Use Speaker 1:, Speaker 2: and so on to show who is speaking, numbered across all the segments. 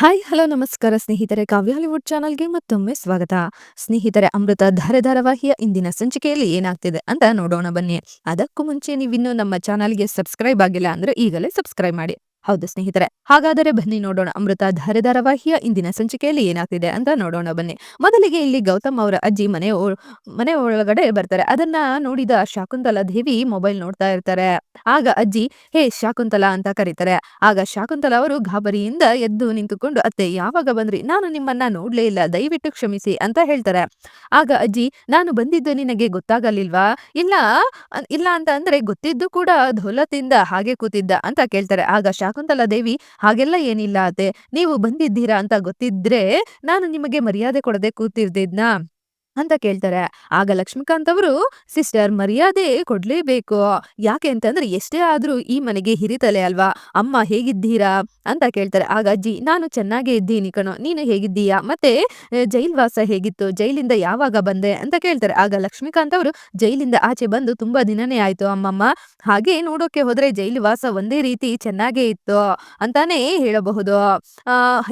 Speaker 1: Hi, hello, ನಮಸ್ಕಾರ ಸ್ನೇಹಿತರೆ. ಕಾವ್ಯ Hollywood ಚಾನಲ್ಗೆ ಮತ್ತೊಮ್ಮೆ ಸ್ವಾಗತ. ಸ್ನೇಹಿತರೆ, ಅಮೃತ ಧಾರೆ ಧಾರಾವಾಹಿಯ ಇಂದಿನ ಸಂಚಿಕೆಯಲ್ಲಿ ಏನಾಗ್ತಿದೆ ಅಂತ ನೋಡೋಣ ಬನ್ನಿ. ಅದಕ್ಕೂ ಮುಂಚೆ ನೀವಿನ್ನೂ ನಮ್ಮ ಚಾನಲ್ಗೆ ಸಬ್ಸ್ಕ್ರೈಬ್ ಆಗಿಲ್ಲ ಅಂದ್ರೆ ಈಗಲೇ ಸಬ್ಸ್ಕ್ರೈಬ್ ಮಾಡಿ. ಹೌದು ಸ್ನೇಹಿತರೆ. ಹಾಗಾದರೆ ಬನ್ನಿ ನೋಡೋಣ ಅಮೃತ ಧಾರೆ ಧಾರಾವಾಹಿಯ ಇಂದಿನ ಸಂಚಿಕೆಯಲ್ಲಿ ಏನಾಗ್ತಿದೆ ಅಂತ ನೋಡೋಣ ಬನ್ನಿ. ಮೊದಲಿಗೆ ಇಲ್ಲಿ ಗೌತಮ್ ಅವರ ಅಜ್ಜಿ ಮನೆ ಮನೆ ಒಳಗಡೆ ಬರ್ತಾರೆ. ಅದನ್ನ ನೋಡಿದ ಶಾಕುಂತಲಾ ದೇವಿ ಮೊಬೈಲ್ ನೋಡ್ತಾ ಇರ್ತಾರೆ. ಆಗ ಅಜ್ಜಿ, ಹೇ ಶಾಕುಂತಲಾ ಅಂತ ಕರೀತಾರೆ. ಆಗ ಶಾಕುಂತಲಾ ಅವರು ಗಾಬರಿಯಿಂದ ಎದ್ದು ನಿಂತುಕೊಂಡು, ಅತ್ತೆ, ಯಾವಾಗ ಬಂದ್ರಿ? ನಾನು ನಿಮ್ಮನ್ನ ನೋಡ್ಲೇ ಇಲ್ಲ. ದಯವಿಟ್ಟು ಕ್ಷಮಿಸಿ ಅಂತ ಹೇಳ್ತಾರೆ. ಆಗ ಅಜ್ಜಿ, ನಾನು ಬಂದಿದ್ದು ನಿನಗೆ ಗೊತ್ತಾಗಲಿಲ್ವಾ? ಇಲ್ಲ ಇಲ್ಲ ಅಂತ ಅಂದ್ರೆ ಗೊತ್ತಿದ್ದು ಕೂಡ ದೌಲತಿಂದ ಹಾಗೆ ಕೂತಿದ್ದ ಅಂತ ಕೇಳ್ತಾರೆ. ಆಗ ಶಾಕುಂತಲಾ ದೇವಿ ಹಾಗೆಲ್ಲ ಏನಿಲ್ಲ ಅತ್ತೆ. ನೀವು ಬಂದಿದ್ದೀರಾ ಅಂತ ಗೊತ್ತಿದ್ರೆ ನಾನು ನಿಮಗೆ ಮರ್ಯಾದೆ ಕೊಡದೆ ಕೂತಿರ್ದಿದ್ನಾ? ಅಂತ ಕೇಳ್ತಾರೆ. ಆಗ ಲಕ್ಷ್ಮೀಕಾಂತ್ ಅವರು, ಸಿಸ್ಟರ್, ಮರ್ಯಾದೆ ಕೊಡ್ಲೇಬೇಕು. ಯಾಕೆ ಅಂತಂದ್ರೆ ಎಷ್ಟೇ ಆದ್ರೂ ಈ ಮನೆಗೆ ಹಿರಿತಲೆ ಅಲ್ವಾ? ಅಮ್ಮ ಹೇಗಿದ್ದೀರಾ? ಅಂತ ಕೇಳ್ತಾರೆ. ಆಗ, ಅಜ್ಜಿ, ನಾನು ಚೆನ್ನಾಗೇ ಇದ್ದೀನಿ ಕಣೋ. ನೀನು ಹೇಗಿದ್ದೀಯಾ? ಮತ್ತೆ ಜೈಲ್ವಾಸ ಜೈಲ್ ವಾಸ ಹೇಗಿತ್ತು? ಜೈಲಿಂದ ಯಾವಾಗ ಬಂದೆ? ಅಂತ ಕೇಳ್ತಾರೆ. ಆಗ ಲಕ್ಷ್ಮೀಕಾಂತ್ ಅವರು, ಜೈಲಿಂದ ಆಚೆ ಬಂದು ತುಂಬಾ ದಿನನೇ ಆಯ್ತು ಅಮ್ಮಮ್ಮ. ಹಾಗೆ ನೋಡೋಕೆ ಹೋದ್ರೆ ಜೈಲು ವಾಸ ಒಂದೇ ರೀತಿ ಚೆನ್ನಾಗೇ ಇತ್ತು ಅಂತಾನೆ ಹೇಳಬಹುದು.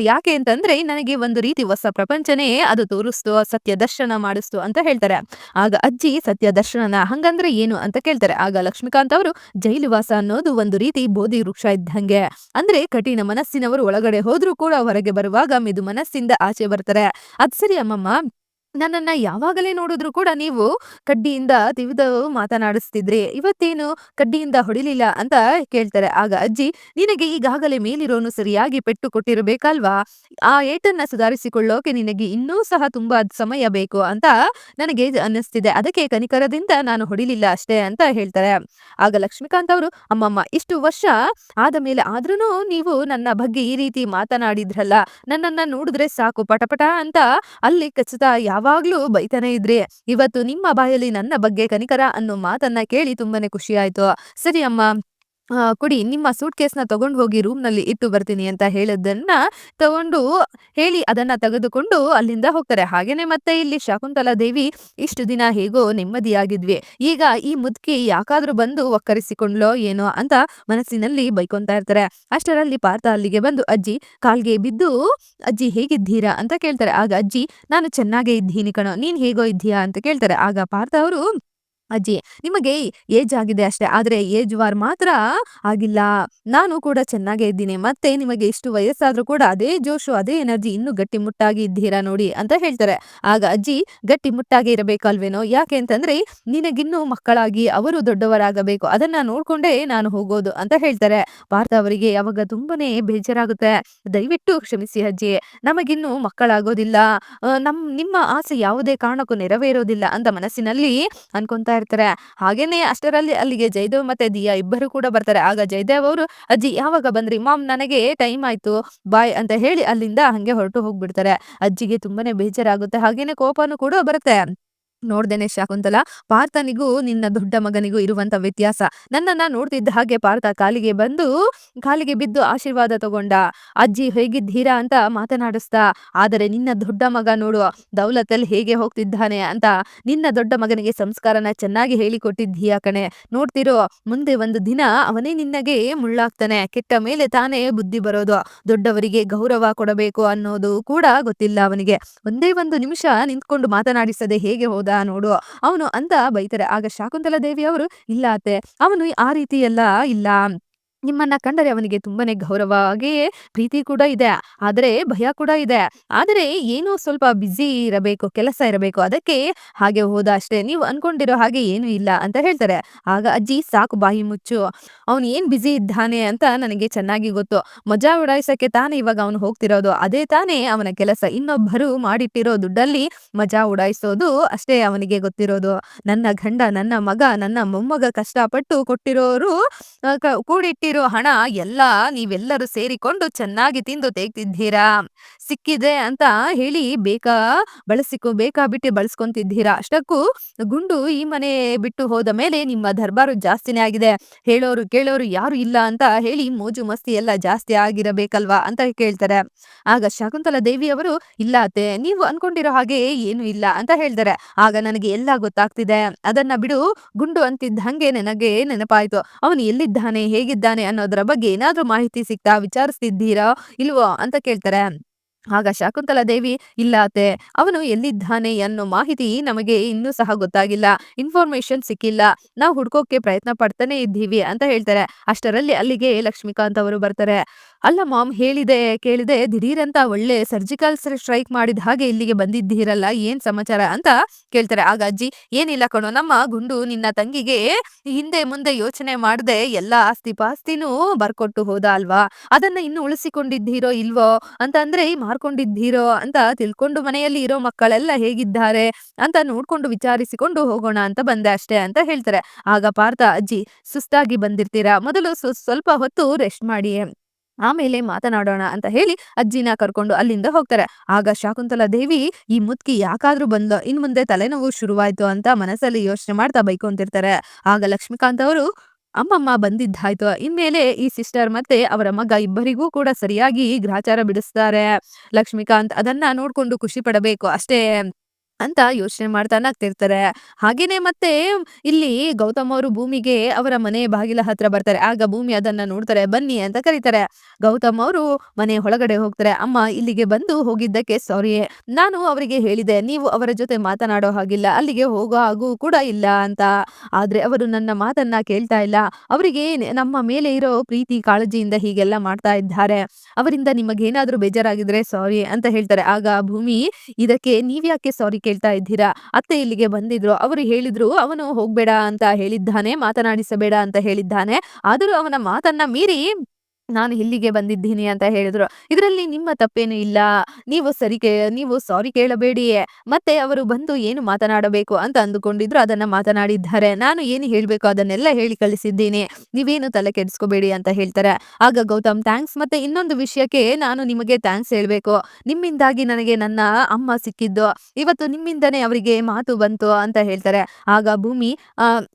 Speaker 1: ಯಾಕೆ ಅಂತಂದ್ರೆ ನನಗೆ ಒಂದು ರೀತಿ ಹೊಸ ಪ್ರಪಂಚನೇ ಅದು ತೋರಿಸ್ತು. ಸತ್ಯ ದರ್ಶನ ಮಾಡಿಸ್ತು ಅಂತ ಹೇಳ್ತಾರೆ. ಆಗ ಅಜ್ಜಿ, ಸತ್ಯ ದರ್ಶನನ ಹಂಗಂದ್ರೆ ಏನು ಅಂತ ಕೇಳ್ತಾರೆ. ಆಗ ಲಕ್ಷ್ಮೀಕಾಂತ್ ಅವರು, ಜೈಲುವಾಸ ಅನ್ನೋದು ಒಂದು ರೀತಿ ಬೋಧಿ ವೃಕ್ಷ ಇದ್ದಂಗೆ. ಅಂದ್ರೆ ಕಠಿಣ ಮನಸ್ಸಿನವರು ಒಳಗಡೆ ಹೋದ್ರೂ ಕೂಡ ಹೊರಗೆ ಬರುವಾಗ ಮಿದು ಮನಸ್ಸಿಂದ ಆಚೆ ಬರ್ತಾರೆ. ಅದ್ ಸರಿ ಅಮ್ಮಮ್ಮ. ನನ್ನನ್ನ ಯಾವಾಗಲೇ ನೋಡಿದ್ರು ಕೂಡ ನೀವು ಕಡ್ಡಿಯಿಂದ ತಿವಿದು ಮಾತನಾಡಿಸ್ತಿದ್ರಿ ಇವತ್ತೇನು ಕಡ್ಡಿಯಿಂದ ಹೊಡಿಲಿಲ್ಲ ಅಂತ ಕೇಳ್ತಾರೆ. ಆಗ ಅಜ್ಜಿ, ನಿನಗೆ ಈಗಾಗಲೇ ಮೇಲಿರೋನು ಸರಿಯಾಗಿ ಪೆಟ್ಟು ಕೊಟ್ಟಿರಬೇಕಲ್ವಾ? ಆ ಏಟನ್ನ ಸುಧಾರಿಸಿಕೊಳ್ಳೋಕೆ ನಿನಗೆ ಇನ್ನೂ ಸಹ ತುಂಬಾ ಸಮಯ ಬೇಕು ಅಂತ ನನಗೆ ಅನ್ನಿಸ್ತಿದೆ. ಅದಕ್ಕೆ ಕನಿಕರದಿಂದ ನಾನು ಹೊಡಿಲಿಲ್ಲ ಅಷ್ಟೇ ಅಂತ ಹೇಳ್ತಾರೆ. ಆಗ ಲಕ್ಷ್ಮೀಕಾಂತ್ ಅವರು, ಅಮ್ಮಮ್ಮ, ಇಷ್ಟು ವರ್ಷ ಆದ ಮೇಲೆ ಆದ್ರೂ ನೀವು ನನ್ನ ಬಗ್ಗೆ ಈ ರೀತಿ ಮಾತನಾಡಿದ್ರಲ್ಲ, ನನ್ನನ್ನ ನೋಡಿದ್ರೆ ಸಾಕು ಪಟಪಟ ಅಂತ ಅಲ್ಲಿ ಖಚಿತ ಯಾವಾಗ್ಲೂ ಬೈತಾನೆ ಇದ್ರಿ. ಇವತ್ತು ನಿಮ್ಮ ಬಾಯಲ್ಲಿ ನನ್ನ ಬಗ್ಗೆ ಕನಿಕರ ಅನ್ನೋ ಮಾತನ್ನ ಕೇಳಿ ತುಂಬಾನೇ ಖುಷಿ ಆಯ್ತು. ಸರಿ ಅಮ್ಮ. ಕೊಡಿ, ನಿಮ್ಮ ಸೂಟ್ ಕೇಸ್ನ ತಗೊಂಡು ಹೋಗಿ ರೂಮ್ನಲ್ಲಿ ಇಟ್ಟು ಬರ್ತೀನಿ ಅಂತ ಹೇಳೋದನ್ನ ತಗೊಂಡು ಹೇಳಿ ಅದನ್ನ ತೆಗೆದುಕೊಂಡು ಅಲ್ಲಿಂದ ಹೋಗ್ತಾರೆ. ಹಾಗೇನೆ ಮತ್ತೆ ಇಲ್ಲಿ ಶಕುಂತಲಾ ದೇವಿ ಇಷ್ಟು ದಿನ ಹೇಗೋ ನೆಮ್ಮದಿಯಾಗಿದ್ವಿ. ಈಗ ಈ ಮುದುಕಿ ಯಾಕಾದ್ರೂ ಬಂದು ಒಕ್ಕರಿಸಿಕೊಂಡ್ಲೋ ಏನೋ ಅಂತ ಮನಸ್ಸಿನಲ್ಲಿ ಬೈಕೊಂತಾ ಇರ್ತಾರೆ. ಅಷ್ಟರಲ್ಲಿ ಪಾರ್ಥ ಅಲ್ಲಿಗೆ ಬಂದು, ಅಜ್ಜಿ, ಕಾಲ್ಗೆ ಬಿದ್ದು ಅಜ್ಜಿ ಹೇಗಿದ್ದೀರಾ? ಅಂತ ಕೇಳ್ತಾರೆ. ಆಗ, ಅಜ್ಜಿ, ನಾನು ಚೆನ್ನಾಗೇ ಇದ್ದೀನಿ ಕಣೋ, ನೀನ್ ಹೇಗೋ ಇದ್ದೀಯಾ? ಅಂತ ಕೇಳ್ತಾರೆ. ಆಗ ಪಾರ್ಥ ಅವರು ಅಜ್ಜಿ, ನಿಮಗೆ ಏಜ್ ಆಗಿದೆ ಅಷ್ಟೇ, ಆದ್ರೆ ಏಜ್ ವಾರ್ ಮಾತ್ರ ಆಗಿಲ್ಲ. ನಾನು ಕೂಡ ಚೆನ್ನಾಗೇ ಇದ್ದೀನಿ, ಮತ್ತೆ ನಿಮಗೆ ಇಷ್ಟು ವಯಸ್ಸಾದ್ರೂ ಕೂಡ ಅದೇ ಜೋಶು, ಅದೇ ಎನರ್ಜಿ ಇನ್ನೂ ಗಟ್ಟಿಮುಟ್ಟಾಗಿ ಇದ್ದೀರಾ ನೋಡಿ ಅಂತ ಹೇಳ್ತಾರೆ. ಆಗ ಅಜ್ಜಿ ಗಟ್ಟಿಮುಟ್ಟಾಗಿ ಇರಬೇಕಲ್ವೇನೋ? ಯಾಕೆ ಅಂತಂದ್ರೆ, ನಿನಗಿನ್ನೂ ಮಕ್ಕಳಾಗಿ ಅವರು ದೊಡ್ಡವರಾಗಬೇಕು, ಅದನ್ನ ನೋಡ್ಕೊಂಡೇ ನಾನು ಹೋಗೋದು ಅಂತ ಹೇಳ್ತಾರೆ. ಪಾರ್ಥ ಅವರಿಗೆ ಯಾವಾಗ ತುಂಬಾನೇ ಬೇಜಾರಾಗುತ್ತೆ. ದಯವಿಟ್ಟು ಕ್ಷಮಿಸಿ ಅಜ್ಜಿ, ನಮಗಿನ್ನು ಮಕ್ಕಳಾಗೋದಿಲ್ಲ. ನಮ್, ನಿಮ್ಮ ಆಸೆ ಯಾವುದೇ ಕಾರಣಕ್ಕೂ ನೆರವೇರೋದಿಲ್ಲ ಅಂತ ಮನಸ್ಸಿನಲ್ಲಿ ಅನ್ಕೊಂತಾ ಹಾಗೇನೆ ಅಷ್ಟರಲ್ಲಿ ಅಲ್ಲಿಗೆ ಜಯದೇವ್ ಮತ್ತೆ ದಿಯಾ ಇಬ್ಬರು ಕೂಡ ಬರ್ತಾರೆ. ಆಗ ಜಯದೇವ್ ಅವರು, ಅಜ್ಜಿ, ಯಾವಾಗ ಬಂದ್ರಿ? ಮಾಮ್, ನನಗೆ ಟೈಮ್ ಆಯ್ತು. ಬಾಯ್ ಅಂತ ಹೇಳಿ ಅಲ್ಲಿಂದ ಹಂಗೆ ಹೊರಟು ಹೋಗ್ಬಿಡ್ತಾರೆ. ಅಜ್ಜಿಗೆ ತುಂಬಾನೇ ಬೇಜಾರಾಗುತ್ತೆ. ಹಾಗೇನೆ ಕೋಪನೂ ಕೂಡ ಬರುತ್ತೆ. ನೋಡ್ದೇನೆ ಶಾಕುಂತಲ ಪಾರ್ಥನಿಗೂ ನಿನ್ನ ದೊಡ್ಡ ಮಗನಿಗೂ ಇರುವಂತ ವ್ಯತ್ಯಾಸ. ನನ್ನನ್ನ ನೋಡ್ತಿದ್ದ ಹಾಗೆ ಪಾರ್ಥ ಕಾಲಿಗೆ ಬಂದು, ಕಾಲಿಗೆ ಬಿದ್ದು ಆಶೀರ್ವಾದ ತಗೊಂಡ. ಅಜ್ಜಿ ಹೇಗಿದ್ದೀರಾ ಅಂತ ಮಾತನಾಡಿಸ್ತಾ, ಆದರೆ ನಿನ್ನ ದೊಡ್ಡ ಮಗ ನೋಡು, ದೌಲತಲ್ಲಿ ಹೇಗೆ ಹೋಗ್ತಿದ್ದಾನೆ ಅಂತ. ನಿನ್ನ ದೊಡ್ಡ ಮಗನಿಗೆ ಸಂಸ್ಕಾರನ ಚೆನ್ನಾಗಿ ಹೇಳಿಕೊಟ್ಟಿದ್ದೀಯಾ ಕಣೆ. ನೋಡ್ತಿರೋ, ಮುಂದೆ ಒಂದು ದಿನ ಅವನೇ ನಿನ್ನಗೆ ಮುಳ್ಳಾಗ್ತಾನೆ. ಕೆಟ್ಟ ಮೇಲೆ ತಾನೇ ಬುದ್ಧಿ ಬರೋದು. ದೊಡ್ಡವರಿಗೆ ಗೌರವ ಕೊಡಬೇಕು ಅನ್ನೋದು ಕೂಡ ಗೊತ್ತಿಲ್ಲ ಅವನಿಗೆ. ಒಂದೇ ಒಂದು ನಿಮಿಷ ನಿಂತ್ಕೊಂಡು ಮಾತನಾಡಿಸದೆ ಹೇಗೆ ಹೋದ? ನೋಡು. ಅವನು ಅಂತ ಬೈತಾರೆ, ಆಗ ಶಾಕುಂತಲಾ ದೇವಿ ಅವರು, ಇಲ್ಲ ಅತ್ತೆ, ಅವನು ಆ ರೀತಿ ಎಲ್ಲ ಇಲ್ಲ. ನಿಮ್ಮನ್ನ ಕಂಡರೆ ಅವನಿಗೆ ತುಂಬಾನೇ ಗೌರವ ಹಾಗೆಯೇ ಪ್ರೀತಿ ಕೂಡ ಇದೆ. ಆದರೆ ಭಯ ಕೂಡ ಇದೆ. ಆದರೆ ಏನೋ ಸ್ವಲ್ಪ ಬ್ಯುಸಿ ಇರಬೇಕು ಕೆಲಸ ಇರಬೇಕು ಅದಕ್ಕೆ ಹಾಗೆ ಹೋದ ಅಷ್ಟೇ. ನೀವು ಅನ್ಕೊಂಡಿರೋ ಹಾಗೆ ಏನು ಇಲ್ಲ ಅಂತ ಹೇಳ್ತಾರೆ. ಆಗ ಅಜ್ಜಿ ಸಾಕು ಬಾಯಿ ಮುಚ್ಚು. ಅವನು ಏನ್ ಬ್ಯುಸಿ ಇದ್ದಾನೆ ಅಂತ ನನಗೆ ಚೆನ್ನಾಗಿ ಗೊತ್ತು. ಮಜಾ ಉಡಾಯಿಸಕ್ಕೆ ತಾನೇ ಇವಾಗ ಅವನು ಹೋಗ್ತಿರೋದು. ಅದೇ ತಾನೇ ಅವನ ಕೆಲಸ. ಇನ್ನೊಬ್ಬರು ಮಾಡಿಟ್ಟಿರೋ ದುಡ್ಡಲ್ಲಿ ಮಜಾ ಉಡಾಯಿಸೋದು ಅಷ್ಟೇ ಅವನಿಗೆ ಗೊತ್ತಿರೋದು. ನನ್ನ ಗಂಡ ನನ್ನ ಮಗ ನನ್ನ ಮೊಮ್ಮಗ ಕಷ್ಟಪಟ್ಟು ಕೊಟ್ಟಿರೋರು ಆ, ಕೂಡಿಟ್ಟಿರೋ ಹಣ ಎಲ್ಲ ನೀವೆಲ್ಲರೂ ಸೇರಿಕೊಂಡು ಚೆನ್ನಾಗಿ ತಿಂದು ತೆಗ್ತಿದ್ದೀರಾ ಸಿಕ್ಕಿದೆ ಅಂತ ಹೇಳಿ ಬೇಕಾ ಬಳಸಿಕೊ ಬೇಕಾ ಬಿಟ್ಟು ಬಳಸ್ಕೊಂತಿದ್ದೀರಾ? ಅಷ್ಟಕ್ಕೂ ಗುಂಡು ಈ ಮನೆ ಬಿಟ್ಟು ಹೋದ ಮೇಲೆ ನಿಮ್ಮ ದರ್ಬಾರು ಜಾಸ್ತಿನೇ ಆಗಿದೆ. ಹೇಳೋರು ಕೇಳೋರು ಯಾರು ಇಲ್ಲ ಅಂತ ಹೇಳಿ ಮೋಜು ಮಸ್ತಿ ಎಲ್ಲ ಜಾಸ್ತಿ ಆಗಿರಬೇಕಲ್ವಾ ಅಂತ ಕೇಳ್ತಾರೆ. ಆಗ ಶಕುಂತಲಾ ದೇವಿ ಅವರು, ಇಲ್ಲ ಅತ್ತೆ, ನೀವು ಅನ್ಕೊಂಡಿರೋ ಹಾಗೆ ಏನು ಇಲ್ಲ ಅಂತ ಹೇಳ್ತಾರೆ. ಆಗ ನನಗೆ ಎಲ್ಲ ಗೊತ್ತಾಗ್ತಿದೆ. ಅದನ್ನ ಬಿಡು, ಗುಂಡು ಅಂತಿದ್ದ ಹಂಗೆ ನನಗೆ ನೆನಪಾಯ್ತು. ಅವನು ಎಲ್ಲಿದ್ದಾನೆ, ಹೇಗಿದ್ದಾನೆ ಅನ್ನೋದರ ಬಗ್ಗೆ ಏನಾದ್ರೂ ಮಾಹಿತಿ ಸಿಗ್ತಾ ವಿಚಾರಿಸ್ತಿದ್ದೀರಾ ಇಲ್ವೋ ಅಂತ ಕೇಳ್ತಾರೆ. ಆಗ ಶಾಕುಂತಲಾ ದೇವಿ ಇಲ್ಲಾತೆ ಅವನು ಎಲ್ಲಿದ್ದಾನೆ ಅನ್ನೋ ಮಾಹಿತಿ ನಮಗೆ ಇನ್ನೂ ಸಹ ಗೊತ್ತಾಗಿಲ್ಲ. ಇನ್ಫಾರ್ಮೇಶನ್ ಸಿಕ್ಕಿಲ್ಲ. ನಾವು ಹುಡ್ಕೋಕೆ ಪ್ರಯತ್ನ ಪಡ್ತಾನೆ ಇದ್ದೀವಿ ಅಂತ ಹೇಳ್ತಾರೆ. ಅಷ್ಟರಲ್ಲಿ ಅಲ್ಲಿಗೆ ಲಕ್ಷ್ಮೀಕಾಂತ್ ಅವರು ಬರ್ತಾರೆ. ಅಲ್ಲ ಮಾಮ್, ಹೇಳಿದೆ, ಕೇಳಿದೆ, ದಿಢೀರಂತ ಒಳ್ಳೆ ಸರ್ಜಿಕಲ್ ಸ್ಟ್ರೈಕ್ ಮಾಡಿದ ಹಾಗೆ ಇಲ್ಲಿಗೆ ಬಂದಿದ್ದೀರಲ್ಲ, ಏನ್ ಸಮಾಚಾರ ಅಂತ ಕೇಳ್ತಾರೆ. ಆಗ ಅಜ್ಜಿ, ಏನಿಲ್ಲ ಕಣೋ, ನಮ್ಮ ಗುಂಡು ನಿನ್ನ ತಂಗಿಗೆ ಹಿಂದೆ ಮುಂದೆ ಯೋಚನೆ ಮಾಡದೆ ಎಲ್ಲ ಆಸ್ತಿ ಪಾಸ್ತಿನೂ ಬರ್ಕೊಟ್ಟು ಹೋದ ಅಲ್ವಾ? ಅದನ್ನ ಇನ್ನು ಉಳಿಸಿಕೊಂಡಿದ್ದೀರೋ ಇಲ್ವೋ? ಅಂತ ಅಂದ್ರೆ ಮಾರ್ಕೊಂಡಿದ್ದೀರೋ? ಅಂತ ತಿಳ್ಕೊಂಡು ಮನೆಯಲ್ಲಿ ಇರೋ ಮಕ್ಕಳೆಲ್ಲ ಹೇಗಿದ್ದಾರೆ ಅಂತ ನೋಡ್ಕೊಂಡು ವಿಚಾರಿಸಿಕೊಂಡು ಹೋಗೋಣ ಅಂತ ಬಂದೆ ಅಷ್ಟೇ ಅಂತ ಹೇಳ್ತಾರೆ. ಆಗ ಪಾರ್ಥ, ಅಜ್ಜಿ, ಸುಸ್ತಾಗಿ ಬಂದಿರ್ತೀರಾ? ಮೊದಲು ಸ್ವ- ಸ್ವಲ್ಪ ಹೊತ್ತು ರೆಸ್ಟ್ ಮಾಡಿ ಆಮೇಲೆ ಮಾತನಾಡೋಣ ಅಂತ ಹೇಳಿ ಅಜ್ಜಿನ ಕರ್ಕೊಂಡು ಅಲ್ಲಿಂದ ಹೋಗ್ತಾರೆ. ಆಗ ಶಾಕುಂತಲಾ ದೇವಿ, ಈ ಮುತ್ಕಿ ಯಾಕಾದ್ರೂ ಬಂದ, ಇನ್ ಮುಂದೆ ತಲೆನೋವು ಶುರುವಾಯ್ತು ಅಂತ ಮನಸ್ಸಲ್ಲಿ ಯೋಚನೆ ಮಾಡ್ತಾ ಬೈಕೊಂತಿರ್ತಾರೆ. ಆಗ ಲಕ್ಷ್ಮೀಕಾಂತ್ ಅವರು, ಅಮ್ಮಮ್ಮ ಬಂದಿದ್ದಾಯ್ತು. ಇನ್ಮೇಲೆ ಈ ಸಿಸ್ಟರ್ ಮತ್ತೆ ಅವರ ಮಗ ಇಬ್ಬರಿಗೂ ಕೂಡ ಸರಿಯಾಗಿ ಗ್ರಾಚಾರ ಬಿಡಿಸ್ತಾರೆ. ಲಕ್ಷ್ಮೀಕಾಂತ್ ಅದನ್ನ ನೋಡ್ಕೊಂಡು ಖುಷಿ ಪಡಬೇಕು. ಅಷ್ಟೇ ಅಂತ ಯೋಚನೆ ಮಾಡ್ತಾ ನಗ್ತಿರ್ತಾರೆ. ಹಾಗೇನೆ ಮತ್ತೆ ಇಲ್ಲಿ ಗೌತಮ್ ಅವರು ಭೂಮಿಗೆ ಅವರ ಮನೆ ಬಾಗಿಲ ಹತ್ರ ಬರ್ತಾರೆ. ಆಗ ಭೂಮಿ ಅದನ್ನ ನೋಡ್ತಾರೆ, ಬನ್ನಿ ಅಂತ ಕರೀತಾರೆ. ಗೌತಮ್ ಅವರು ಮನೆ ಒಳಗಡೆ ಹೋಗ್ತಾರೆ. ಅಮ್ಮ ಇಲ್ಲಿಗೆ ಬಂದು ಹೋಗಿದ್ದಕ್ಕೆ ಸಾರಿ ನಾನು ಅವರಿಗೆ ಹೇಳಿದೆ, ನೀವು ಅವರ ಜೊತೆ ಮಾತನಾಡೋ ಹಾಗಿಲ್ಲ. ಅಲ್ಲಿಗೆ ಹೋಗೋ ಹಾಗೂ ಕೂಡ ಇಲ್ಲ ಅಂತ. ಆದ್ರೆ ಅವರು ನನ್ನ ಮಾತನ್ನ ಕೇಳ್ತಾ ಇಲ್ಲ. ಅವರಿಗೆ ನಮ್ಮ ಮೇಲೆ ಇರೋ ಪ್ರೀತಿ, ಕಾಳಜಿಯಿಂದ ಹೀಗೆಲ್ಲ ಮಾಡ್ತಾ ಇದ್ದಾರೆ. ಅವರಿಂದ ನಿಮಗೇನಾದ್ರೂ ಬೇಜಾರಾಗಿದ್ರೆ ಸಾರಿ ಅಂತ ಹೇಳ್ತಾರೆ. ಆಗ ಭೂಮಿ, ಇದಕ್ಕೆ ನೀವ್ಯಾಕೆ ಸಾರಿ ಕೇಳ್ತಾ ಇದ್ದೀರಾ? ಅತ್ತೆ ಇಲ್ಲಿಗೆ ಬಂದಿದ್ರು. ಅವರು ಹೇಳಿದ್ರು, ಅವನು ಹೋಗ್ಬೇಡ ಅಂತ ಹೇಳಿದ್ದಾನೆ, ಮಾತನಾಡಿಸಬೇಡ ಅಂತ ಹೇಳಿದ್ದಾನೆ. ಆದರೂ ಅವನ ಮಾತನ್ನ ಮೀರಿ ನಾನು ಇಲ್ಲಿಗೆ ಬಂದಿದ್ದೀನಿ ಅಂತ ಹೇಳಿದ್ರು. ಇದರಲ್ಲಿ ನಿಮ್ಮ ತಪ್ಪೇನು ಇಲ್ಲ. ನೀವು ಸರಿ ಕೇ, ನೀವು ಸಾರಿ ಕೇಳಬೇಡಿ ಮತ್ತೆ ಅವರು ಬಂದು ಏನು ಮಾತನಾಡಬೇಕು ಅಂತ ಅಂದುಕೊಂಡಿದ್ರು, ಅದನ್ನ ಮಾತನಾಡಿದ್ದಾರೆ. ನಾನು ಏನು ಹೇಳ್ಬೇಕು ಅದನ್ನೆಲ್ಲ ಹೇಳಿ ಕಳಿಸಿದ್ದೀನಿ. ನೀವೇನು ತಲೆ ಕೆಡಿಸ್ಕೋಬೇಡಿ ಅಂತ ಹೇಳ್ತಾರೆ. ಆಗ ಗೌತಮ್, ಥ್ಯಾಂಕ್ಸ್. ಮತ್ತೆ ಇನ್ನೊಂದು ವಿಷಯಕ್ಕೆ ನಾನು ನಿಮಗೆ ಥ್ಯಾಂಕ್ಸ್ ಹೇಳ್ಬೇಕು. ನಿಮ್ಮಿಂದಾಗಿ ನನಗೆ ನನ್ನ ಅಮ್ಮ ಸಿಕ್ಕಿದ್ದು. ಇವತ್ತು ನಿಮ್ಮಿಂದನೇ ಅವರಿಗೆ ಮಾತು ಬಂತು ಅಂತ ಹೇಳ್ತಾರೆ. ಆಗ ಭೂಮಿ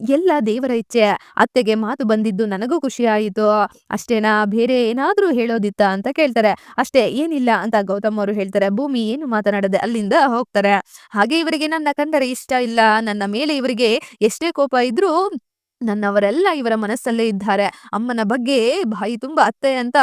Speaker 1: ಎಲ್ಲ ದೇವರ ಇಚ್ಛೆ. ಅತ್ತೆಗೆ ಮಾತು ಬಂದಿದ್ದು ನನಗೂ ಖುಷಿ ಆಯಿತು. ಅಷ್ಟೇನಾ ಬೇರೆ ಏನಾದ್ರೂ ಹೇಳೋದಿತ್ತ ಅಂತ ಕೇಳ್ತಾರೆ. ಅಷ್ಟೇ, ಏನಿಲ್ಲ ಅಂತ ಗೌತಮ್ ಅವರು ಹೇಳ್ತಾರೆ. ಭೂಮಿ ಏನು ಮಾತನಾಡದೆ ಅಲ್ಲಿಂದ ಹೋಗ್ತಾರೆ. ಹಾಗೆ ಇವರಿಗೆ ನನ್ನ ಕಂಡರೆ ಇಷ್ಟ ಇಲ್ಲ. ನನ್ನ ಮೇಲೆ ಇವರಿಗೆ ಎಷ್ಟೇ ಕೋಪ ಇದ್ರೂ ನನ್ನವರೆಲ್ಲ ಇವರ ಮನಸ್ಸಲ್ಲೇ ಇದ್ದಾರೆ. ಅಮ್ಮನ ಬಗ್ಗೆ ಬಾಯಿ ತುಂಬ ಅತ್ತೆ ಅಂತ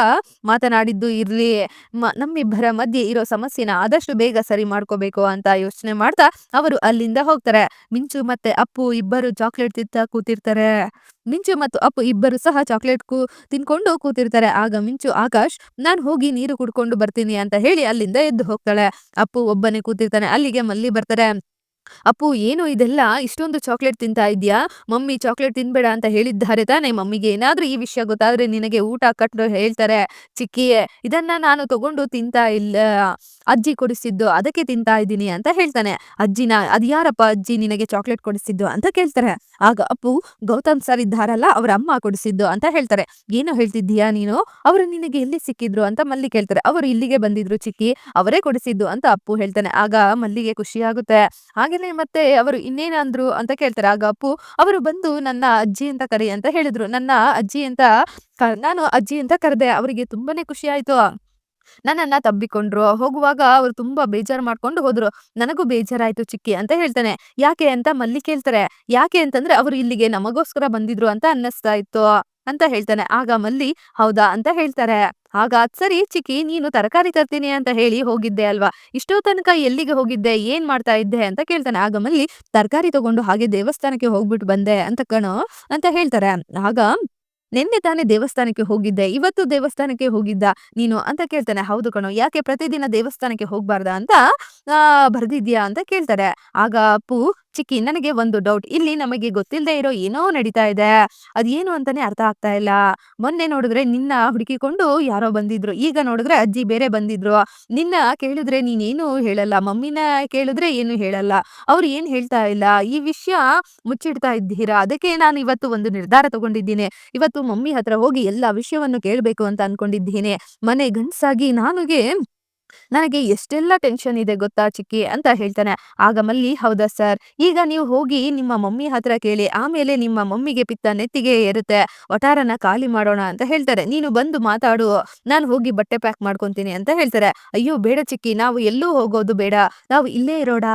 Speaker 1: ಮಾತನಾಡಿದ್ದು ಇರಲಿ. ಮ- ನಮ್ಮಿಬ್ಬರ ಮಧ್ಯೆ ಇರೋ ಸಮಸ್ಯೆನ ಆದಷ್ಟು ಬೇಗ ಸರಿ ಮಾಡ್ಕೋಬೇಕು ಅಂತ ಯೋಚನೆ ಮಾಡ್ತಾ ಅವರು ಅಲ್ಲಿಂದ ಹೋಗ್ತಾರೆ. ಮಿಂಚು ಮತ್ತೆ ಅಪ್ಪು ಇಬ್ಬರು ಚಾಕ್ಲೇಟ್ ತಿಂತ ಕೂತಿರ್ತಾರೆ. ಮಿಂಚು ಮತ್ತು ಅಪ್ಪು ಇಬ್ಬರು ಸಹ ಚಾಕ್ಲೇಟ್ ಕೂ, ತಿನ್ಕೊಂಡು ಕೂತಿರ್ತಾರೆ. ಆಗ ಮಿಂಚು, ಆಕಾಶ್, ನಾನು ಹೋಗಿ ನೀರು ಕುಡ್ಕೊಂಡು ಬರ್ತೀನಿ ಅಂತ ಹೇಳಿ ಅಲ್ಲಿಂದ ಎದ್ದು ಹೋಗ್ತಾಳೆ. ಅಪ್ಪು ಒಬ್ಬನೇ ಕೂತಿರ್ತಾನೆ. ಅಲ್ಲಿಗೆ ಮಲ್ಲಿ ಬರ್ತಾರೆ. ಅಪ್ಪು, ಏನು ಇದೆಲ್ಲ? ಇಷ್ಟೊಂದು ಚಾಕ್ಲೇಟ್ ತಿಂತಾ ಇದೆಯಾ ಮಮ್ಮಿ ಚಾಕ್ಲೇಟ್ ತಿನ್ಬೇಡ ಅಂತ ಹೇಳಿದ್ದಾರೆ ತಾನೇ ಮಮ್ಮಿಗೆ. ಏನಾದ್ರೂ ಈ ವಿಷಯ ಗೊತ್ತಾದ್ರೆ ನಿನಗೆ ಊಟ ಕಟ್ಟು ಹೇಳ್ತಾರೆ. ಚಿಕ್ಕಿಯೇ, ಇದನ್ನ ನಾನು ತಗೊಂಡು ತಿಂತಾ ಇಲ್ಲ. ಅಜ್ಜಿ ಕೊಡಿಸಿದ್ದು ಅದಕ್ಕೆ ತಿಂತಾ ಇದ್ದೀನಿ ಅಂತ ಹೇಳ್ತಾನೆ. ಅಜ್ಜಿನ ಅದ್ಯಾರಪ್ಪ ಅಜ್ಜಿ ನಿನಗೆ ಚಾಕ್ಲೇಟ್ ಕೊಡಿಸಿದ್ದು ಅಂತ ಕೇಳ್ತಾರೆ. ಆಗ ಅಪ್ಪು, ಗೌತಮ್ ಸರ್ ಇದ್ದಾರಲ್ಲ, ಅವ್ರ ಅಮ್ಮ ಕೊಡಿಸಿದ್ದು ಅಂತ ಹೇಳ್ತಾರೆ. ಏನು ಹೇಳ್ತಿದ್ದೀಯಾ ನೀನು? ಅವರು ನಿನಗೆ ಎಲ್ಲಿ ಸಿಕ್ಕಿದ್ರು ಅಂತ ಮಲ್ಲಿ ಕೇಳ್ತಾರೆ. ಅವರು ಇಲ್ಲಿಗೆ ಬಂದಿದ್ರು ಚಿಕ್ಕಿ, ಅವರೇ ಕೊಡಿಸಿದ್ದು ಅಂತ ಅಪ್ಪು ಹೇಳ್ತಾನೆ. ಆಗ ಮಲ್ಲಿಗೆ ಖುಷಿ ಆಗುತ್ತೆ ಹಾಗೇನೆ ಮತ್ತೆ ಅವರು ಇನ್ನೇನಂದ್ರು ಅಂತ ಕೇಳ್ತಾರೆ. ಆಗ ಅಪ್ಪು, ಅವರು ಬಂದು ನನ್ನ ಅಜ್ಜಿ ಅಂತ ಕರಿ ಅಂತ ಹೇಳಿದ್ರು. ನನ್ನ ಅಜ್ಜಿ ಅಂತ ನಾನು ಅಜ್ಜಿ ಅಂತ ಕರೆದೆ. ಅವರಿಗೆ ತುಂಬಾನೇ ಖುಷಿ ಆಯ್ತು. ನನ್ನನ್ನ ತಬ್ಬಿಕೊಂಡ್ರು. ಹೋಗುವಾಗ ಅವ್ರು ತುಂಬಾ ಬೇಜಾರ್ ಮಾಡ್ಕೊಂಡು ಹೋದ್ರು. ನನಗೂ ಬೇಜಾರಾಯ್ತು ಚಿಕ್ಕಿ ಅಂತ ಹೇಳ್ತಾನೆ. ಯಾಕೆ ಅಂತ ಮಲ್ಲಿ ಕೇಳ್ತಾರೆ. ಯಾಕೆ ಅಂತಂದ್ರೆ, ಅವರು ಇಲ್ಲಿಗೆ ನಮಗೋಸ್ಕರ ಬಂದಿದ್ರು ಅಂತ ಅನ್ನಿಸ್ತಾ ಇತ್ತು. ಅಂತ ಹೇಳ್ತಾನೆ. ಆಗ ಮಲ್ಲಿ, ಹೌದಾ? ಅಂತ ಹೇಳ್ತಾರೆ. ಆಗ ಸರಿ, ಚಿಕ್ಕಿ, ನೀನು ತರಕಾರಿ ತರ್ತೀನಿ ಅಂತ ಹೇಳಿ ಹೋಗಿದ್ದೆ ಅಲ್ವಾ? ಇಷ್ಟೋ ತನಕ ಎಲ್ಲಿಗೆ ಹೋಗಿದ್ದೆ? ಏನ್ ಮಾಡ್ತಾ ಇದ್ದೆ? ಅಂತ ಕೇಳ್ತಾನೆ. ಆಗ ಮಲ್ಲಿ, ತರಕಾರಿ ತಗೊಂಡು ಹಾಗೆ ದೇವಸ್ಥಾನಕ್ಕೆ ಹೋಗ್ಬಿಟ್ಟು ಬಂದೆ ಅಂತ ಕಣೋ? ಅಂತ ಹೇಳ್ತಾರೆ. ಆಗ, ನಿನ್ನೆ ತಾನೇ ದೇವಸ್ಥಾನಕ್ಕೆ ಹೋಗಿದ್ದೆ. ಇವತ್ತು ದೇವಸ್ಥಾನಕ್ಕೆ ಹೋಗಿದ್ದ ನೀನು? ಅಂತ ಕೇಳ್ತಾನೆ. ಹೌದು ಕಣೋ, ಯಾಕೆ ಪ್ರತಿದಿನ ದೇವಸ್ಥಾನಕ್ಕೆ ಹೋಗ್ಬಾರ್ದ ಅಂತ, ಆ, ಬರ್ದಿದ್ಯಾ? ಅಂತ ಕೇಳ್ತಾರೆ. ಆಗ ಅಪ್ಪು ಚಿಕ್ಕಿ, ನನಗೆ ಒಂದು ಡೌಟ್ ಇಲ್ಲಿ ನಮಗೆ ಗೊತ್ತಿಲ್ಲದೆ ಇರೋ ಏನೋ ನಡೀತಾ ಇದೆ. ಅದೇನು ಅಂತಾನೆ ಅರ್ಥ ಆಗ್ತಾ ಇಲ್ಲ. ಮೊನ್ನೆ ನೋಡಿದ್ರೆ ನಿನ್ನ ಹುಡುಕಿಕೊಂಡು ಯಾರೋ ಬಂದಿದ್ರು. ಈಗ ನೋಡಿದ್ರೆ ಅಜ್ಜಿ ಬೇರೆ ಬಂದಿದ್ರು. ನಿನ್ನ ಕೇಳಿದ್ರೆ ನೀನೇನು ಹೇಳಲ್ಲ. ಮಮ್ಮಿನ ಕೇಳಿದ್ರೆ ಏನು ಹೇಳಲ್ಲ. ಅವ್ರು ಏನ್ ಹೇಳ್ತಾ ಇಲ್ಲ? ಈ ವಿಷಯ ಮುಚ್ಚಿಡ್ತಾ ಇದ್ದೀರಾ? ಅದಕ್ಕೆ ನಾನು ಇವತ್ತು ಒಂದು ನಿರ್ಧಾರ ತಗೊಂಡಿದ್ದೀನಿ. ಇವತ್ತು ಮಮ್ಮಿ ಹತ್ರ ಹೋಗಿ ಎಲ್ಲಾ ವಿಷಯವನ್ನು ಕೇಳಬೇಕು ಅಂತ ಅನ್ಕೊಂಡಿದ್ದೀನಿ. ಮನೆ ಗಂಡಸಾಗಿ ನಾನುಗೆ ನನಗೆ ಎಷ್ಟೆಲ್ಲ ಟೆನ್ಷನ್ ಇದೆ ಗೊತ್ತಾ ಚಿಕ್ಕಿ ಅಂತ ಹೇಳ್ತಾನೆ. ಆಗ ಮಲ್ಲಿ, ಹೌದಾ ಸರ್ ಈಗ ನೀವು ಹೋಗಿ ನಿಮ್ಮ ಮಮ್ಮಿ ಹತ್ರ ಕೇಳಿ. ಆಮೇಲೆ ನಿಮ್ಮ ಮಮ್ಮಿಗೆ ಪಿತ್ತ ನೆತ್ತಿಗೆ ಏರುತ್ತೆ. ಒಟಾರನ ಖಾಲಿ ಮಾಡೋಣ ಅಂತ ಹೇಳ್ತಾರೆ. ನೀನು ಬಂದು ಮಾತಾಡು. ನಾನು ಹೋಗಿ ಬಟ್ಟೆ ಪ್ಯಾಕ್ ಮಾಡ್ಕೊಂತೀನಿ ಅಂತ ಹೇಳ್ತಾರೆ. ಅಯ್ಯೋ, ಬೇಡ ಚಿಕ್ಕಿ. ನಾವು ಎಲ್ಲೂ ಹೋಗೋದು ಬೇಡ. ನಾವು ಇಲ್ಲೇ ಇರೋಣ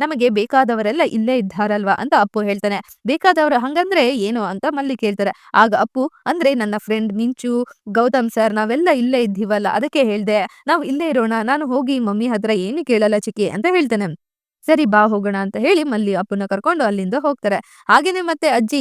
Speaker 1: ನಮಗೆ ಬೇಕಾದವರೆಲ್ಲ ಇಲ್ಲೇ ಇದ್ದಾರಲ್ವಾ ಅಂತ ಅಪ್ಪು ಹೇಳ್ತಾನೆ. ಬೇಕಾದವರು ಹಂಗಂದ್ರೆ ಏನು ಅಂತ ಮಲ್ಲಿ ಕೇಳ್ತಾರೆ. ಆಗ ಅಪ್ಪು, ಅಂದ್ರೆ ನನ್ನ ಫ್ರೆಂಡ್ ಮಿಂಚು, ಗೌತಮ್ ಸರ್ ನಾವೆಲ್ಲ ಇಲ್ಲೇ ಇದ್ದೀವಲ್ಲ, ಅದಕ್ಕೆ ಹೇಳ್ದೆ. ನಾವು ಇಲ್ಲೇ ಇರೋಣ, ನಾನು ಹೋಗಿ ಮಮ್ಮಿ ಹತ್ರ ಏನು ಕೇಳಲ್ಲ ಚಿಕ್ಕಿ ಅಂತ ಹೇಳ್ತಾನೆ. ಸರಿ ಬಾ ಹೋಗೋಣ ಅಂತ ಹೇಳಿ ಮಲ್ಲಿ ಅಪ್ಪನ ಕರ್ಕೊಂಡು ಅಲ್ಲಿಂದ ಹೋಗ್ತಾರೆ. ಹಾಗೇನೆ ಮತ್ತೆ ಅಜ್ಜಿ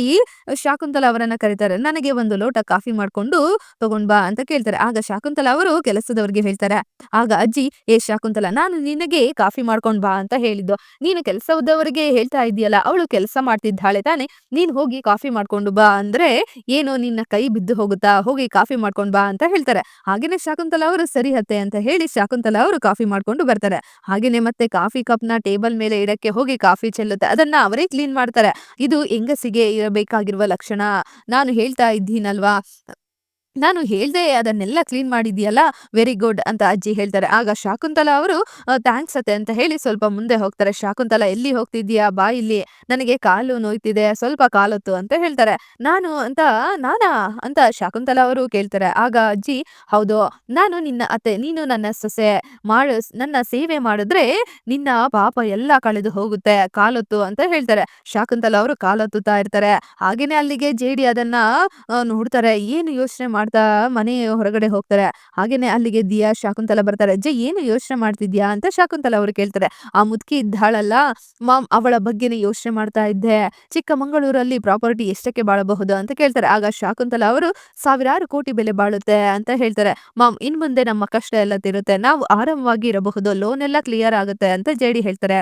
Speaker 1: ಶಾಕುಂತಲ ಅವರನ್ನ ಕರೀತಾರೆ. ನನಗೆ ಒಂದು ಲೋಟ ಕಾಫಿ ಮಾಡ್ಕೊಂಡು ತಗೊಂಡ್ ಬಾ ಅಂತ ಕೇಳ್ತಾರೆ. ಆಗ ಶಾಕುಂತಲ ಅವರು ಕೆಲಸದವ್ರಿಗೆ ಹೇಳ್ತಾರೆ. ಆಗ ಅಜ್ಜಿ, ಏ ಶಾಕುಂತಲ, ನಾನು ನಿನಗೆ ಕಾಫಿ ಮಾಡ್ಕೊಂಡ್ ಬಾ ಅಂತ ಹೇಳಿದ್ದು. ನೀನು ಕೆಲಸದವರಿಗೆ ಹೇಳ್ತಾ ಇದೀಯಲ್ಲ ಅವಳು ಕೆಲಸ ಮಾಡ್ತಿದ್ದಾಳೆ ತಾನೆ. ನೀನ್ ಹೋಗಿ ಕಾಫಿ ಮಾಡ್ಕೊಂಡು ಬಾ ಅಂದ್ರೆ ಏನೋ ನಿನ್ನ ಕೈ ಬಿದ್ದು ಹೋಗುತ್ತಾ, ಹೋಗಿ ಕಾಫಿ ಮಾಡ್ಕೊಂಡ್ ಬಾ ಅಂತ ಹೇಳ್ತಾರೆ. ಹಾಗೇನೆ ಶಾಕುಂತಲ ಅವರು ಸರಿ ಹತ್ತೆ ಅಂತ ಹೇಳಿ ಶಾಕುಂತಲ ಅವರು ಕಾಫಿ ಮಾಡ್ಕೊಂಡು ಬರ್ತಾರೆ. ಹಾಗೇನೆ ಮತ್ತೆ ಕಾಫಿ ಕಪ್ನ ಟೇಬಲ್ ಮೇಲೆ ಇಡಕ್ಕೆ ಹೋಗಿ ಕಾಫಿ ಚೆಲ್ಲುತ್ತೆ. ಅದನ್ನ ಅವರೇ ಕ್ಲೀನ್ ಮಾಡ್ತಾರೆ. ಇದು ಹೆಂಗಸಿಗೆ ಇರಬೇಕಾಗಿರುವ ಲಕ್ಷಣ? ನಾನು ಹೇಳ್ತಾ ಇದ್ದೀನಲ್ವಾ? ನಾನು ಹೇಳ್ದೆ ಅದನ್ನೆಲ್ಲ ಕ್ಲೀನ್ ಮಾಡಿದ್ಯಲ್ಲ ವೆರಿ ಗುಡ್ ಅಂತ ಅಜ್ಜಿ ಹೇಳ್ತಾರೆ. ಆಗ ಶಾಕುಂತಲಾ ಅವರು ಥ್ಯಾಂಕ್ಸ್ ಅತ್ತೆ ಅಂತ ಹೇಳಿ ಸ್ವಲ್ಪ ಮುಂದೆ ಹೋಗ್ತಾರೆ. ಶಾಕುಂತಲ, ಎಲ್ಲಿ ಹೋಗ್ತಿದ್ಯಾ ಬಾ ಇಲ್ಲಿ. ನನಗೆ ಕಾಲು ನೋಯ್ತಿದೆ. ಸ್ವಲ್ಪ ಕಾಲೊತ್ತು ಅಂತ ಹೇಳ್ತಾರೆ. ನಾನು ಅಂತ, ನಾನಾ? ಅಂತ ಶಾಕುಂತಲಾ ಅವರು ಕೇಳ್ತಾರೆ. ಆಗ ಅಜ್ಜಿ, ಹೌದು. ನಾನು ನಿನ್ನ ಅತ್ತೆ. ನೀನು ನನ್ನ ಸೊಸೆ. ಮಾಡ, ನನ್ನ ಸೇವೆ ಮಾಡಿದ್ರೆ ನಿನ್ನ ಪಾಪ ಎಲ್ಲ ಕಳೆದು ಹೋಗುತ್ತೆ. ಕಾಲೊತ್ತು ಅಂತ ಹೇಳ್ತಾರೆ. ಶಾಕುಂತಲಾ ಅವರು ಕಾಲೊತ್ತುತ್ತಾ ಇರ್ತಾರೆ. ಹಾಗೇನೆ ಅಲ್ಲಿಗೆ ಜೇಡಿ ಅದನ್ನ ನೋಡ್ತಾರೆ. ಏನು ಯೋಚನೆ ಮಾಡ್ತಾ ಮನೆ ಹೊರಗಡೆ ಹೋಗ್ತಾರೆ. ಹಾಗೇನೆ ಅಲ್ಲಿಗೆ ದಿಯಾ, ಶಾಕುಂತಲ ಬರ್ತಾರೆ. ಅಜ್ಜ ಏನು ಯೋಚನೆ ಮಾಡ್ತಿದ್ಯಾ ಅಂತ ಶಾಕುಂತಲ ಅವ್ರು ಕೇಳ್ತಾರೆ. ಆ ಮುದುಕಿ ಇದ್ದಾಳಲ್ಲ, ಮಾಮ್ ಅವಳ ಬಗ್ಗೆನೇ ಯೋಚನೆ ಮಾಡ್ತಾ ಇದ್ದೆ. ಚಿಕ್ಕಮಂಗಳೂರಲ್ಲಿ ಪ್ರಾಪರ್ಟಿ ಎಷ್ಟಕ್ಕೆ ಬಾಳಬಹುದು ಅಂತ ಕೇಳ್ತಾರೆ. ಆಗ ಶಾಕುಂತಲ ಅವರು, ಸಾವಿರಾರು ಕೋಟಿ ಬೆಲೆ ಬಾಳುತ್ತೆ ಅಂತ ಹೇಳ್ತಾರೆ. ಮಾಮ್ ಇನ್ ಮುಂದೆ ನಮ್ಮ ಕಷ್ಟ ಎಲ್ಲ ತಿರುತ್ತೆ. ನಾವು ಆರಾಮವಾಗಿ ಇರಬಹುದು, ಲೋನ್ ಎಲ್ಲ ಕ್ಲಿಯರ್ ಆಗುತ್ತೆ ಅಂತ ಜೇಡಿ ಹೇಳ್ತಾರೆ.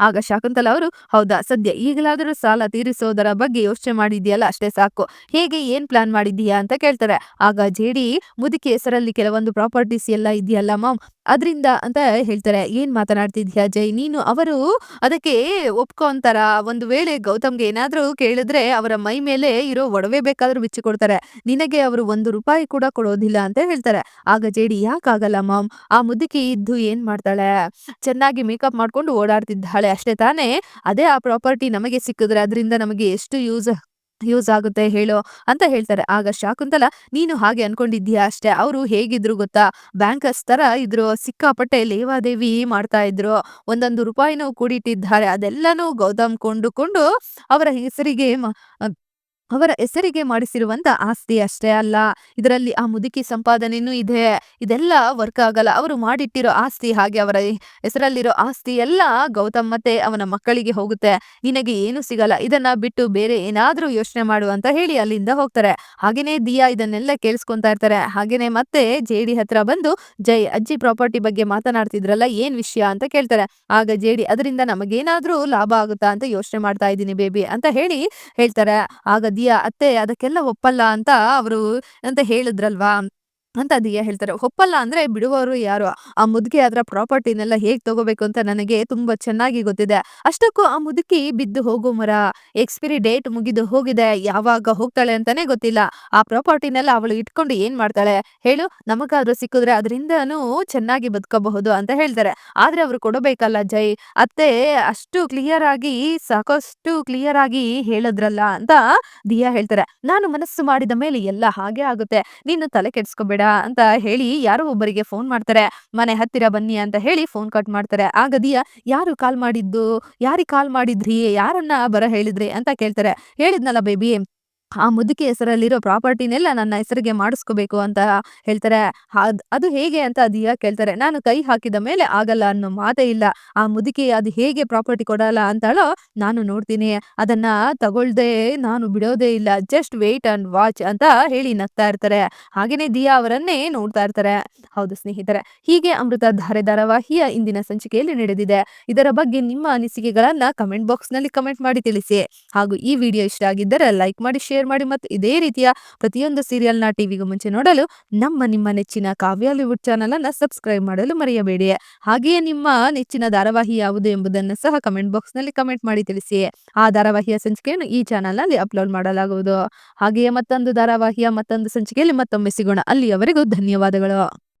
Speaker 1: ಆಗ ಶಾಕುಂತಲ ಅವರು, ಹೌದಾ, ಸದ್ಯ ಈಗಲಾದರೂ ಸಾಲ ತೀರಿಸೋದರ ಬಗ್ಗೆ ಯೋಚನೆ ಮಾಡಿದ್ಯಲ್ಲ ಅಷ್ಟೇ ಸಾಕು. ಹೇಗೆ, ಏನ್ ಪ್ಲಾನ್ ಮಾಡಿದೀಯಾ ಅಂತ ಕೇಳ್ತಾರೆ. ಆಗ ಜೇಡಿ ಮುದುಕಿ ಹೆಸರಲ್ಲಿ ಕೆಲವೊಂದು ಪ್ರಾಪರ್ಟೀಸ್ ಎಲ್ಲ ಇದೆಯಲ್ಲ ಮಾಮ್? ಅದ್ರಿಂದ ಅಂತ ಹೇಳ್ತಾರೆ, ಏನ್ ಮಾತನಾಡ್ತಿದ್ಯಾ ಜೈ ನೀನು, ಅವರು ಅದಕ್ಕೆ ಒಪ್ಕೊಂತಾರ ಒಂದು ವೇಳೆ ಗೌತಮ್ಗೆ ಏನಾದ್ರೂ ಕೇಳಿದ್ರೆ ಅವರ ಮೈ ಮೇಲೆ ಇರೋ ಒಡವೆ ಬೇಕಾದ್ರೂ ಬಿಚ್ಚಿ ಕೊಡ್ತಾರೆ ನಿನಗೆ ಅವರು ಒಂದು ರೂಪಾಯಿ ಕೂಡ ಕೊಡೋದಿಲ್ಲ ಅಂತ ಹೇಳ್ತಾರೆ. ಆಗ ಜೇಡಿ, ಯಾಕಾಗಲ್ಲ ಮಾಮ್? ಆ ಮುದುಕಿ ಇದ್ದು ಏನ್ ಮಾಡ್ತಾಳೆ? ಚೆನ್ನಾಗಿ ಮೇಕಪ್ ಮಾಡ್ಕೊಂಡು ಓಡಾಡ್ತಿದ್ದಾಳೆ. ಅಷ್ಟೇ ತಾನೇ, ಅದೇ ಆ ಪ್ರಾಪರ್ಟಿ ನಮಗೆ ಸಿಕ್ಕಿದ್ರೆ, ಅದರಿಂದ ನಮಗೆ ಎಷ್ಟು ಯೂಸ್ ಯೂಸ್ ಆಗುತ್ತೆ ಹೇಳೋ ಅಂತ ಹೇಳ್ತಾರೆ. ಆಗ ಶಾಕುಂತಲ ನೀನು ಹಾಗೆ ಅನ್ಕೊಂಡಿದ್ದೀಯಾ ಅಷ್ಟೇ? ಅವರು ಹೇಗಿದ್ರು ಗೊತ್ತಾ? ಬ್ಯಾಂಕರ್ಸ್ ತರ ಇದ್ರು, ಸಿಕ್ಕಾಪಟ್ಟೆ ಲೇವಾದೇವಿ ಮಾಡ್ತಾ ಇದ್ರು. ಒಂದೊಂದು ರೂಪಾಯಿನೂ ಕೂಡಿಟ್ಟಿದ್ದಾರೆ. ಅದೆಲ್ಲನೂ ಗೌತಮ್ ಕೊಂಡುಕೊಂಡು ಅವರ ಹೆಸರಿಗೆ ಅವರ ಹೆಸರಿಗೆ ಮಾಡಿಸಿರುವಂತ ಆಸ್ತಿ ಅಷ್ಟೇ ಅಲ್ಲ. ಇದರಲ್ಲಿ ಆ ಮುದುಕಿ ಸಂಪಾದನೆನೂ ಇದೆ. ಇದೆಲ್ಲ ವರ್ಕ್ ಆಗಲ್ಲ. ಅವರು ಮಾಡಿಟ್ಟಿರೋ ಆಸ್ತಿ ಹಾಗೆ ಅವರ ಹೆಸರಲ್ಲಿರೋ ಆಸ್ತಿ ಎಲ್ಲ ಗೌತಮ್ ಮತ್ತೆ ಅವನ ಮಕ್ಕಳಿಗೆ ಹೋಗುತ್ತೆ. ನಿನಗೆ ಏನು ಸಿಗಲ್ಲ. ಇದನ್ನ ಬಿಟ್ಟು ಬೇರೆ ಏನಾದ್ರೂ ಯೋಚನೆ ಮಾಡು ಅಂತ ಹೇಳಿ ಅಲ್ಲಿಂದ ಹೋಗ್ತಾರೆ. ಹಾಗೇನೆ ದಿಯಾ ಇದನ್ನೆಲ್ಲ ಕೇಳಿಸ್ಕೊಂತಾ ಇರ್ತಾರೆ. ಹಾಗೇನೆ ಮತ್ತೆ ಜೇಡಿ ಹತ್ರ ಬಂದು, ಜೈ, ಅಜ್ಜಿ ಪ್ರಾಪರ್ಟಿ ಬಗ್ಗೆ ಮಾತನಾಡ್ತಿದ್ರಲ್ಲ, ಏನ್ ವಿಷಯ? ಅಂತ ಕೇಳ್ತಾರೆ. ಆಗ ಜೇಡಿ ಅದರಿಂದ ನಮಗೇನಾದ್ರೂ ಲಾಭ ಆಗುತ್ತಾ ಅಂತ ಯೋಚನೆ ಮಾಡ್ತಾ ಇದ್ದೀನಿ ಬೇಬಿ ಅಂತ ಹೇಳಿ ಹೇಳ್ತಾರೆ. ಆಗ ದಿಯಾ ಅತ್ತೆ ಅದಕ್ಕೆಲ್ಲ ಒಪ್ಪಲ್ಲ ಅಂತ ಅವರು ಅಂತ ಹೇಳಿದ್ರಲ್ವಾ? ಅಂತ ದಿಯಾ ಹೇಳ್ತಾರೆ. ಒಪ್ಪಲ್ಲ ಅಂದ್ರೆ ಬಿಡುವವರು ಯಾರು? ಆ ಮುದುಕಿ ಅದರ ಪ್ರಾಪರ್ಟಿನೆಲ್ಲ ಹೇಗ್ ತಗೋಬೇಕು ಅಂತ ನನಗೆ ತುಂಬಾ ಚೆನ್ನಾಗಿ ಗೊತ್ತಿದೆ. ಅಷ್ಟಕ್ಕೂ ಆ ಮುದುಕಿ ಬಿದ್ದು ಹೋಗೋ ಮರ ಎಕ್ಸ್ಪಿರಿ ಡೇಟ್ ಮುಗಿದು ಹೋಗಿದೆ, ಯಾವಾಗ ಹೋಗ್ತಾಳೆ ಅಂತಾನೆ ಗೊತ್ತಿಲ್ಲ. ಆ ಪ್ರಾಪರ್ಟಿನೆಲ್ಲ ಅವಳು ಇಟ್ಕೊಂಡು ಏನ್ ಮಾಡ್ತಾಳೆ? ಹೇಳು, ನಮಗಾದ್ರೂ ಸಿಕ್ಕಿದ್ರೆ ಅದರಿಂದನೂ ಚೆನ್ನಾಗಿ ಬದುಕಬಹುದು ಅಂತ ಹೇಳ್ತಾರೆ. ಆದ್ರೆ ಅವ್ರು ಕೊಡಬೇಕಲ್ಲ ಜೈ? ಅತ್ತೆ ಅಷ್ಟು ಕ್ಲಿಯರ್ ಆಗಿ, ಸಾಕಷ್ಟು ಕ್ಲಿಯರ್ ಆಗಿ ಹೇಳಿದ್ರಲ್ಲ ಅಂತ ದಿಯಾ ಹೇಳ್ತಾರೆ. ನಾನು ಮನಸ್ಸು ಮಾಡಿದ ಮೇಲೆ ಎಲ್ಲ ಹಾಗೆ ಆಗುತ್ತೆ. ನೀನು ತಲೆ ಕೆಡ್ಸ್ಕೊಬೇಡ. ಅಂತ ಹೇಳಿ ಯಾರೋ ಒಬ್ಬರಿಗೆ ಫೋನ್ ಮಾಡ್ತಾರೆ, ಮನೆ ಹತ್ತಿರ ಬನ್ನಿ ಅಂತ ಹೇಳಿ ಫೋನ್ ಕಟ್ ಮಾಡ್ತಾರೆ. ಆಗ ದಿಯಾ ಯಾರು ಕಾಲ್ ಮಾಡಿದ್ದು? ಯಾರಿಗೆ ಕಾಲ್ ಮಾಡಿದ್ರಿ? ಯಾರನ್ನ ಬರ ಹೇಳಿದ್ರಿ ಅಂತ ಕೇಳ್ತಾರೆ. ಹೇಳಿದ್ನಲ್ಲ ಬೇಬಿ ಆ ಮುದುಕಿ ಹೆಸರಲ್ಲಿರೋ ಪ್ರಾಪರ್ಟಿನೆಲ್ಲ ನನ್ನ ಹೆಸರಿಗೆ ಮಾಡಿಸ್ಕೋಬೇಕು ಅಂತ ಹೇಳ್ತಾರೆ. ಅದ್ ಹೇಗೆ ಅಂತ ದಿಯಾ ಕೇಳ್ತಾರೆ. ನಾನು ಕೈ ಹಾಕಿದ ಮೇಲೆ ಆಗಲ್ಲ ಅನ್ನೋ ಮಾತೇ ಇಲ್ಲ. ಆ ಮುದುಕಿ ಅದು ಹೇಗೆ ಪ್ರಾಪರ್ಟಿ ಕೊಡಲ್ಲ ಅಂತಾಳೋ ನಾನು ನೋಡ್ತೀನಿ. ಅದನ್ನ ತಗೊಳ್ದೆ ನಾನು ಬಿಡೋದೇ ಇಲ್ಲ. ಜಸ್ಟ್ ವೇಟ್ ಅಂಡ್ ವಾಚ್ ಅಂತ ಹೇಳಿ ನಗ್ತಾ ಇರ್ತಾರೆ. ಹಾಗೇನೆ ದಿಯಾ ಅವರನ್ನೇ ನೋಡ್ತಾ ಇರ್ತಾರೆ. ಹೌದು ಸ್ನೇಹಿತರೆ, ಹೀಗೆ ಅಮೃತ ಧಾರೆ ಧಾರಾವಾಹಿಯ ಇಂದಿನ ಸಂಚಿಕೆಯಲ್ಲಿ ನಡೆದಿದೆ. ಇದರ ಬಗ್ಗೆ ನಿಮ್ಮ ಅನಿಸಿಕೆಗಳನ್ನ ಕಮೆಂಟ್ ಬಾಕ್ಸ್ನಲ್ಲಿ ಕಮೆಂಟ್ ಮಾಡಿ ತಿಳಿಸಿ. ಹಾಗೂ ಈ ವಿಡಿಯೋ ಇಷ್ಟ ಆಗಿದ್ದರೆ ಲೈಕ್ ಮಾಡಿ, ಶೇರ್ ಮಾಡಿ ಮತ್ತು ಇದೇ ರೀತಿಯ ಪ್ರತಿಯೊಂದು ಸೀರಿಯಲ್ನ ಟಿವಿಗೂ ಮುಂಚೆ ನೋಡಲು ನಮ್ಮ ನಿಮ್ಮ ನೆಚ್ಚಿನ ಕಾವ್ಯಾಲಿವುಡ್ ಚಾನಲ್ ಅನ್ನ ಸಬ್ಸ್ಕ್ರೈಬ್ ಮಾಡಲು ಮರೆಯಬೇಡಿ. ಹಾಗೆಯೇ ನಿಮ್ಮ ನೆಚ್ಚಿನ ಧಾರಾವಾಹಿ ಯಾವುದು ಎಂಬುದನ್ನು ಸಹ ಕಮೆಂಟ್ ಬಾಕ್ಸ್ನಲ್ಲಿ ಕಮೆಂಟ್ ಮಾಡಿ ತಿಳಿಸಿ. ಆ ಧಾರಾವಾಹಿಯ ಸಂಚಿಕೆಯನ್ನು ಈ ಚಾನಲ್ನಲ್ಲಿ ಅಪ್ಲೋಡ್ ಮಾಡಲಾಗುವುದು. ಹಾಗೆಯೇ ಮತ್ತೊಂದು ಧಾರಾವಾಹಿಯ ಮತ್ತೊಂದು ಸಂಚಿಕೆಯಲ್ಲಿ ಮತ್ತೊಮ್ಮೆ ಸಿಗೋಣ. ಅಲ್ಲಿಯವರೆಗೂ ಧನ್ಯವಾದಗಳು.